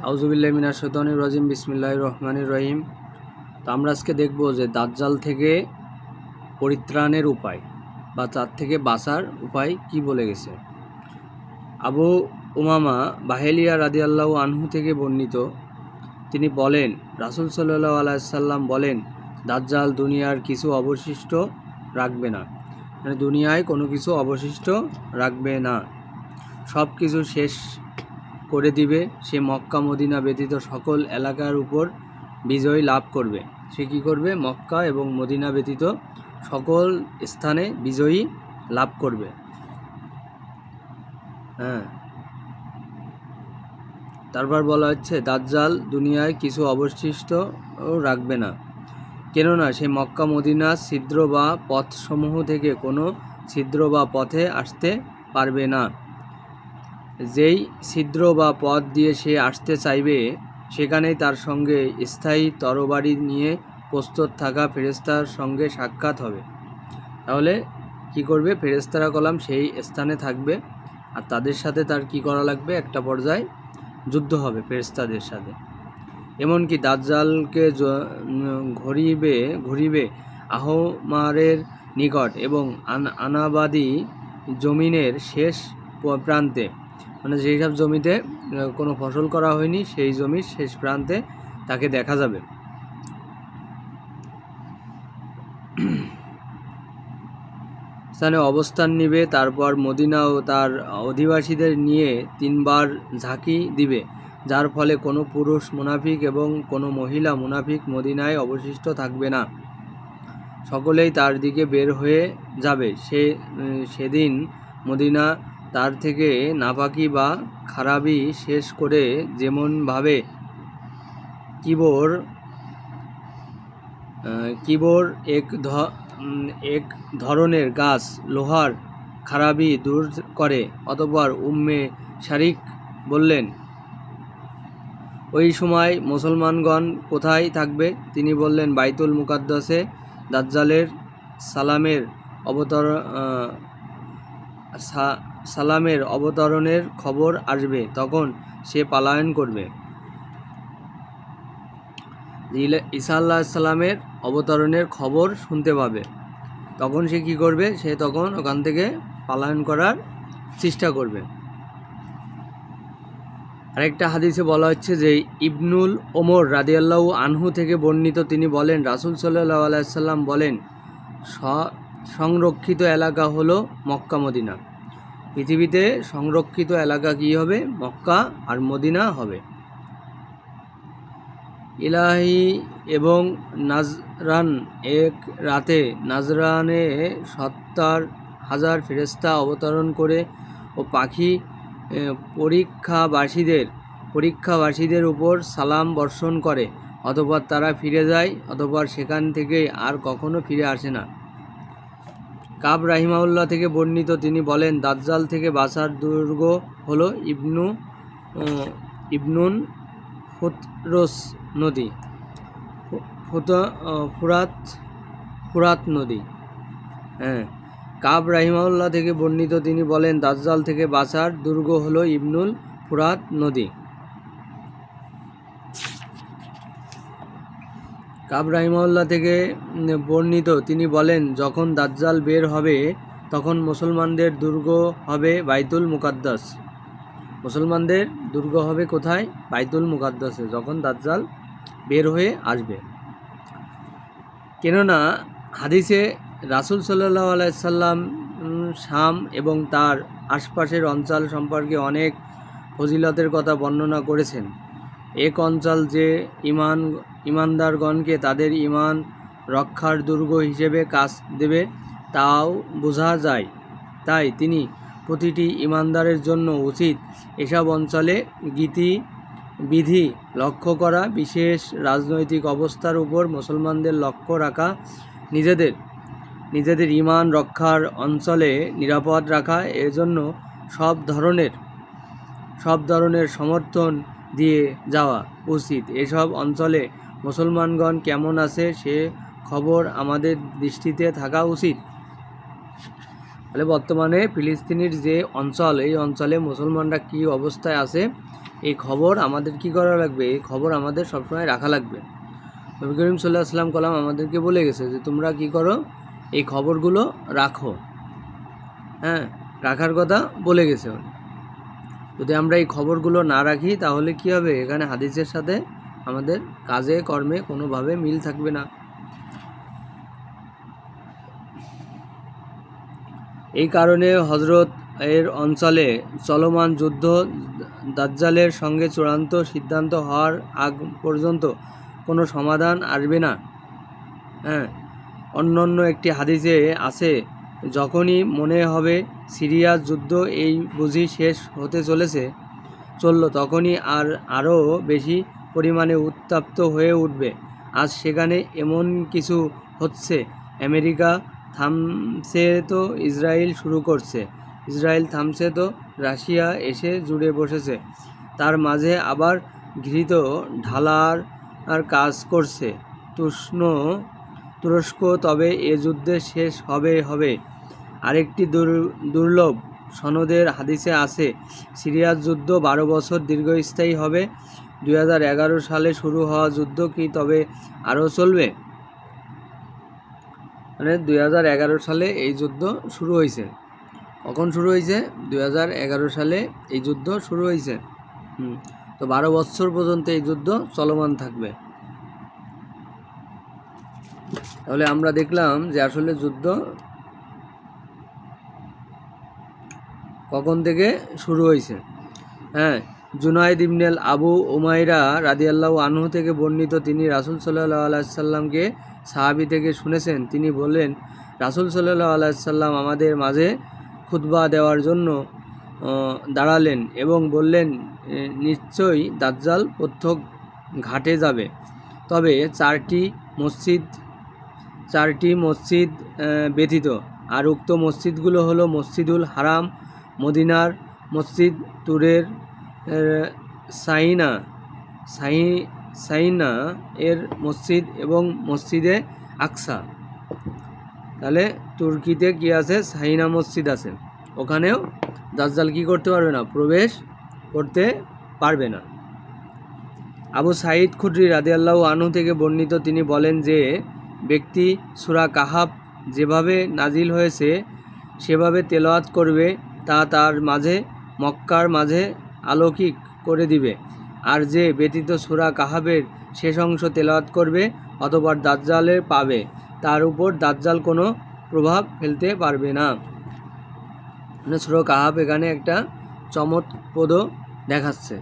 আউজুবিল্লাহ মিনা সৈতানির রাজিম বিসমিল্লাহ রহমানির রহিম। তো আমরা আজকে দেখব যে দাজ্জাল থেকে পরিত্রাণের উপায় বা তার থেকে বাঁচার উপায় কি বলে গেছে। আবু উমামা বাহেলিয়া রাদিয়াল্লাহ আনহু থেকে বর্ণিত, তিনি বলেন, রাসুল সাল্লাহ আলাইসাল্লাম বলেন, দাজ্জাল দুনিয়ার কিছু অবশিষ্ট রাখবে না। মানে দুনিয়ায় কোনো কিছু অবশিষ্ট রাখবে না। সব কিছু শেষ করে দিবে, সে মক্কা মদিনা ব্যতীত সকল এলাকার উপর বিজয় লাভ করবে। সে কী করবে? মক্কা এবং মদিনা ব্যতীত সকল স্থানে বিজয়ী লাভ করবে। হ্যাঁ। তারপর বলা হচ্ছে, দাজ্জাল দুনিয়ায় কিছু অবশিষ্ট রাখবে না। কেননা, সে মক্কা মদিনা ছিদ্র বা পথসমূহ থেকে কোনো ছিদ্র বা পথে আসতে পারবে না। যেই ছিদ্র বা পথ দিয়ে সে আসতে চাইবে, সেখানেই তার সঙ্গে স্থায়ী তরবারি নিয়ে প্রস্তুত থাকা ফেরেস্তার সঙ্গে সাক্ষাৎ হবে। তাহলে কি করবে? ফেরেস্তারা কলাম সেই স্থানে থাকবে আর তাদের সাথে তার কি করা লাগবে? একটা পর্যায়ে যুদ্ধ হবে ফেরেস্তাদের সাথে। এমনকি দাজ্জালকে ঘুরিবে ঘুরিবে আহমারের নিকট এবং আন- আনাবাদি জমিনের শেষ প্রান্তে মানে যেই সব জমিতে কোনো ফসল করা হয়নি, সেই জমির শেষ প্রান্তে তাকে দেখা যাবে। স্থানে অবস্থান নিবে, তারপর মদিনা ও তার অধিবাসীদের নিয়ে তিনবার ঝাঁকি দিবে, যার ফলে কোনো পুরুষ মুনাফিক এবং কোনো মহিলা মুনাফিক মদিনায় অবশিষ্ট থাকবে না। সকলেই তার দিকে বের হয়ে যাবে। সে সেদিন মদিনা তার থেকে নাপাকি বা খারাপি শেষ করে যেমনভাবে কিবোর কিবোর এক এক ধরনের গাছ লোহার খারাপি দূর করে। অতঃপর উম্মে শারিক বললেন, ওই সময় মুসলমানগণ কোথায় থাকবে? তিনি বললেন, বাইতুল মুকাদ্দাসে দাজ্জালের সালামের অবতর সালামের অবতরণের খবর আসবে তখন সে পালায়ন করবে। ঈসা আল্লাহ সাল্লামের অবতরণের খবর শুনতে পাবে। তখন সে কি করবে? সে তখন ওখান থেকে পালায়ন করার চেষ্টা করবে। আরেকটা হাদিসে বলা হচ্ছে যে, ইবনুল ওমর রাদিয়াল্লাহু আনহু থেকে বর্ণিত তিনি বলেন, রাসূল সাল্লাল্লাহু আলাইহি সাল্লাম বলেন, স- সংরক্ষিত এলাকা হলো মক্কা মদিনা পৃথিবীতে সংরক্ষিত এলাকা কি হবে? মক্কা আর মদিনা হবে। ইলাহি এবং নাজরান, এক রাতে নাজরানে সত্তর হাজার ফেরেস্তা অবতরণ করে ও পাখি পরীক্ষাবাসীদের পরীক্ষাবাসীদের উপর সালাম বর্ষণ করে। অতপর তারা ফিরে যায়, অতপর সেখান থেকে আর কখনো ফিরে আসে না। কাব রাহিমাউল্লাহ থেকে বর্ণিত, তিনি বলেন, দাজ্জাল থেকে বাসার দুর্গ হল ইবনু ইবনুন ফুতরস নদী। ফুরাত ফুরাত নদী। হ্যাঁ। কাব রাহিমাউল্লাহ থেকে বর্ণিত, তিনি বলেন, দাজ্জাল থেকে বাসার দুর্গ হল ইবনুল ফুরাত নদী। কাব রাহিমাউল্লাহ থেকে বর্ণিত। তিনি বলেন, যখন দাজ্জাল বের হবে, তখন মুসলমানদের দুর্গ হবে বাইতুল মুকাদ্দাস। মুসলমানদের দুর্গ হবে কোথায়? বাইতুল মুকাদ্দাসে, যখন দাজ্জাল বের হয়ে আসবে। কেননা, হাদিসে রাসুল সাল্লাহ আলাইসাল্লাম শাম এবং তার আশপাশের অঞ্চল সম্পর্কে অনেক ফজিলতের কথা বর্ণনা করেছেন। এক অঞ্চল যে ইমান, ইমানদারগণকে তাদের ইমান রক্ষার দুর্গ হিসেবে কাজ দেবে, তাও বোঝা যায়। তাই তিনি প্রতিটি ইমানদারের জন্য উচিত এসব অঞ্চলে গীতি বিধি লক্ষ্য করা, বিশেষ রাজনৈতিক অবস্থার উপর মুসলমানদের লক্ষ্য রাখা, নিজেদের নিজেদের ইমান রক্ষার অঞ্চলে নিরাপদ রাখা, এজন্য সব ধরনের সব ধরনের সমর্থন দিয়ে যাওয়া উচিত। এসব অঞ্চলে মুসলমানগণ কেমন আছে সে খবর আমাদের দৃষ্টিতে থাকা উচিত। তাহলে বর্তমানে ফিলিস্তিনির যে অঞ্চল, এই অঞ্চলে মুসলমানরা কী অবস্থায় আছে, এই খবর আমাদের কি করা লাগবে? এই খবর আমাদের সবসময় রাখা লাগবে। নবী করিম সাল্লাহ সাল্লাম কলাম আমাদেরকে বলে গেছে যে, তোমরা কি করো? এই খবরগুলো রাখো। হ্যাঁ রাখার কথা বলে গেছে উনি। যদি আমরা এই খবরগুলো না রাখি, তাহলে কি হবে? এখানে হাদিসের সাথে আমাদের কাজে, কর্মে কোনোভাবে মিল থাকবে না। এই কারণে হজরত এর অঞ্চলে চলমান যুদ্ধ দাজ্জালের সঙ্গে চূড়ান্ত সিদ্ধান্ত হওয়ার আগ পর্যন্ত কোনো সমাধান আসবে না। হ্যাঁ অন্য অন্য একটি হাদিসে আছে যখনই মনে হবে সিরিয়ার যুদ্ধ এই বুঝি শেষ হতে চলেছে, চলল, তখনই আর আরও বেশি পরিমাণে উত্তাপ্ত হয়ে উঠবে। আজ সেখানে এমন কিছু হচ্ছে, আমেরিকা থামছে তো ইসরায়েল শুরু করছে। ইসরায়েল থামছে তো রাশিয়া এসে জুড়ে বসেছে। তার মাঝে আবার ঘৃত ঢালার আর কাজ করছে। তুষ্ণ তুরস্ক তবে এ যুদ্ধে শেষ হবে হবে। আরেকটি দুর- দুর্লভ সনদের হাদিসে আছে, সিরিয়ার যুদ্ধ বারো বছর দীর্ঘস্থায়ী হবে। দু হাজার এগারো সালে শুরু হওয়া যুদ্ধ কি তবে আরও চলবে? মানে দুই হাজার এগারো সালে এই যুদ্ধ শুরু হয়েছে কখন শুরু হয়েছে দু হাজার এগারো সালে এই যুদ্ধ শুরু হয়েছে হুম, তো বারো বছর পর্যন্ত এই যুদ্ধ চলমান থাকবে। তাহলে আমরা দেখলাম যে আসলে যুদ্ধ কখন থেকে শুরু হয়েছে? হ্যাঁ জুনাইদ ইবনেল আবু উমাইরা রাদিয়াল্লাহু আনহু থেকে বর্ণিত তিনি রাসুল সাল্লাহ আলাইসাল্লামকে সাহাবি থেকে শুনেছেন। তিনি বললেন রাসুল সাল্লাহ আলাইসাল্লাম আমাদের মাঝে খুতবা দেওয়ার জন্য দাঁড়ালেন এবং বললেন নিশ্চয়ই দাজ্জাল প্রত্যক ঘাটে যাবে। তবে চারটি মসজিদ চারটি মসজিদ আহ, ব্যতীত। আর উক্ত মসজিদগুলো হলো মসজিদুল হারাম মদিনার মসজিদ তুরের সাইনা, সাই, সাইনা এর মসজিদ এবং মসজিদে আকসা। তাহলে তুর্কিতে কি আছে? সাইনা মসজিদ আছে। ওখানেও দাজ্জাল কি করতে পারবে না? প্রবেশ করতে পারবে না। আবু সাইদ খুদ্রি রাদিয়াল্লাহু আনু থেকে বর্ণিত তিনি বলেন যে, ব্যক্তি সুরা কাহাব যেভাবে নাজিল হয়েছে, সেভাবে তেলাওয়াত করবে তা তার মাঝে, মক্কার মাঝে আলৌকিক করে দিবে। আর যে ব্যতীত সুরা কাহাবের শেষ অংশ তেলাওয়াত করবে অথবা দাজ্জালের পাবে। তার উপর দাজ্জাল কোনো প্রভাব ফেলতে পারবে না। মানে সুরা কাহাব এখানে একটা চমৎপদ দেখাচ্ছে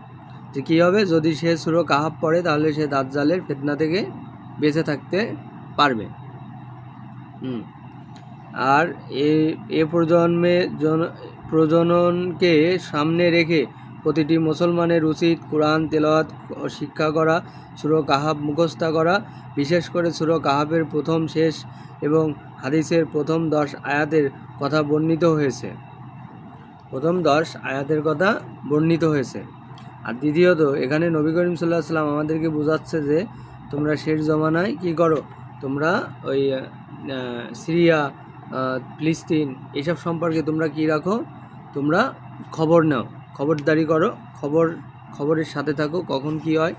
যে কী হবে? যদি সে সুরো কাহাব পড়ে, তাহলে সে দাজ্জালের ফেতনা থেকে বেঁচে থাকতে পারবে। আর এ এ প্রজন্মে জন প্রজননকে সামনে রেখে প্রতিটি মুসলমানের উচিত কোরআন, তেলাওয়াত শিক্ষা করা সুরো কাহাব মুখস্থা করা, বিশেষ করে সুরো কাহাবের প্রথম শেষ এবং হাদিসের প্রথম দশ আয়াতের কথা বর্ণিত হয়েছে। প্রথম দশ আয়াতের কথা বর্ণিত হয়েছে। আর দ্বিতীয়ত, এখানে নবী করিম সাল্লাহ সাল্লাম আমাদেরকে বোঝাচ্ছে যে, তোমরা শেষ জমানায় কি করো? তোমরা ওই সিরিয়া ফিলিস্তিন এইসব সম্পর্কে তোমরা কি রাখো? তোমরা খবর নাও, খবরদারি করো, খবর, খবরের সাথে থাকো, কখন কি হয়,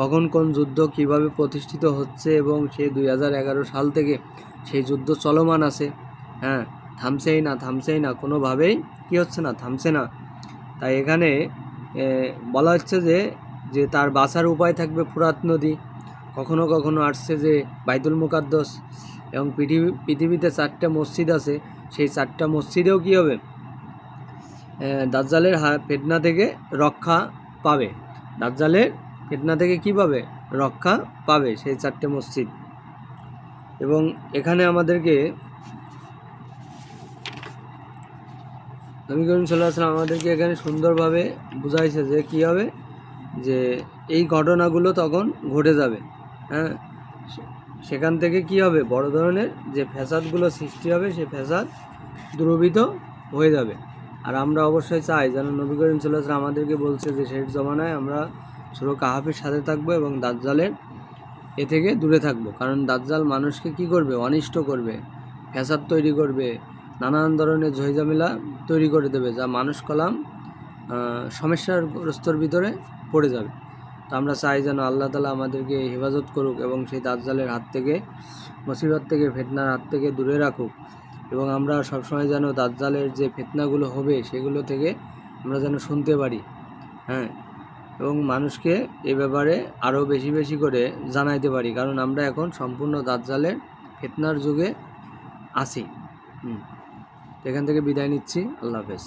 কখন কোন যুদ্ধ কীভাবে প্রতিষ্ঠিত হচ্ছে এবং সে দুই হাজার এগারো সাল থেকে সেই যুদ্ধ চলমান আছে। হ্যাঁ থামছেই না থামছেই না, কোনোভাবেই কি হচ্ছে না, থামছে না। তাই এখানে বলা হচ্ছে যে যে তার বাঁচার উপায় থাকবে ফুরাত নদী। কখনো কখনো আসছে যে বাইতুল মুকাদ্দস এবং পৃথিবী পৃথিবীতে চারটা মসজিদ আছে, সেই চারটা মসজিদেও কী হবে? দাজ্জালের হা ফেতনা থেকে রক্ষা পাবে। দাজ্জালের ফেতনা থেকে কী পাবে? রক্ষা পাবে সেই চারটে মসজিদ। এবং এখানে আমাদেরকে নবী করিম সাল্লাহ সাল্লাম আমাদেরকে এখানে সুন্দরভাবে বুঝাইছে যে কী হবে? যে এই ঘটনাগুলো তখন ঘটে যাবে। হ্যাঁ? সেখান থেকে কি হবে? বড় ধরনের যে ফ্যাসাদগুলো সৃষ্টি হবে সেই ফ্যাসাদ দূরবিত হয়ে যাবে। আর আমরা অবশ্যই চাই যেন নবী করিম সাল্লাহ আমাদেরকে বলছে যে শেষ জমানায় আমরা সুরো কাহাফের সাথে থাকব এবং দাজ্জালের এ থেকে দূরে থাকব। কারণ দাজ্জাল মানুষকে কি করবে? অনিষ্ট করবে, ফ্যাসাদ তৈরি করবে, নানান ধরনের ঝইঝামেলা তৈরি করে দেবে, যা মানুষ কলাম সমস্যার গ্রস্তর ভিতরে পড়ে যাবে। তো আমরা চাই যেন আল্লাহ তালা আমাদেরকে হেফাজত করুক এবং সেই দাজ্জালের হাত থেকে, মুসিবত থেকে, ফেতনার হাত থেকে দূরে রাখুক। এবং আমরা সবসময় যেন দাজ্জালের যে ফেতনাগুলো হবে সেগুলো থেকে আমরা যেন শুনতে পারি হ্যাঁ? এবং মানুষকে এ ব্যাপারে আরও বেশি বেশি করে জানাইতে পারি, কারণ আমরা এখন সম্পূর্ণ দাজ্জালের ফেতনার যুগে আছি। এখান থেকে বিদায় নিচ্ছি। আল্লাহ হাফেজ।